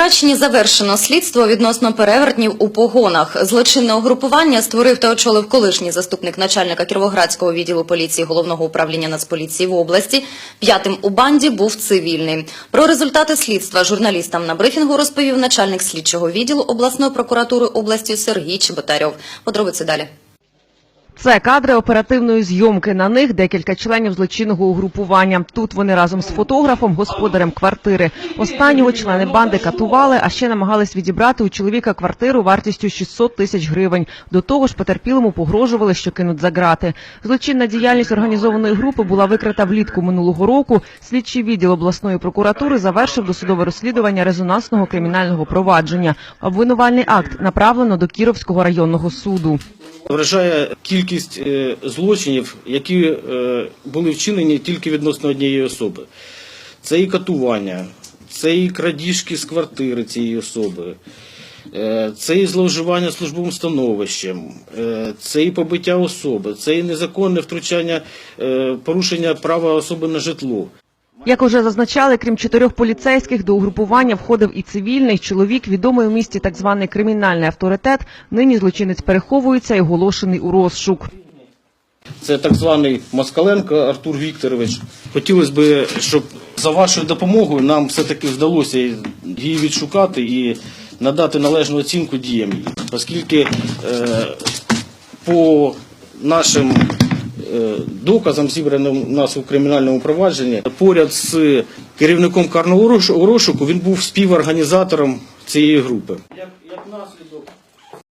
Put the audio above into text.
Рачні завершено слідство відносно перевертнів у погонах. Злочинне угрупування створив та очолив колишній заступник начальника Кіровоградського відділу поліції Головного управління Нацполіції в області. П'ятим у банді був цивільний. Про результати слідства журналістам на брифінгу розповів начальник слідчого відділу обласної прокуратури області Сергій Чеботарьов. Подробиці далі. Це кадри оперативної зйомки. На них декілька членів злочинного угрупування. Тут вони разом з фотографом, господарем квартири. Останнього члени банди катували, а ще намагались відібрати у чоловіка квартиру вартістю 600 тисяч гривень. До того ж, потерпілому погрожували, що кинуть за грати. Злочинна діяльність організованої групи була викрита влітку минулого року. Слідчий відділ обласної прокуратури завершив досудове розслідування резонансного кримінального провадження. Обвинувальний акт направлено до Кіровського районного суду. Вражає кількість е, злочинів, які е, були вчинені тільки відносно однієї особи. Це і катування, це і крадіжки з квартири цієї особи, е, це і зловживання службовим становищем, це і побиття особи, це і незаконне втручання, порушення права особи на житло. Як уже зазначали, крім чотирьох поліцейських, до угрупування входив і цивільний чоловік, відомий у місті так званий кримінальний авторитет. Нині злочинець переховується і оголошений у розшук. Це так званий Москаленко Артур Вікторович. Хотілося б, щоб за вашою допомогою нам все-таки вдалося її відшукати і надати належну оцінку діям. Оскільки е, по нашим доказам, зібраним у нас у кримінальному провадженні, поряд з керівником карного розшуку він був співорганізатором цієї групи.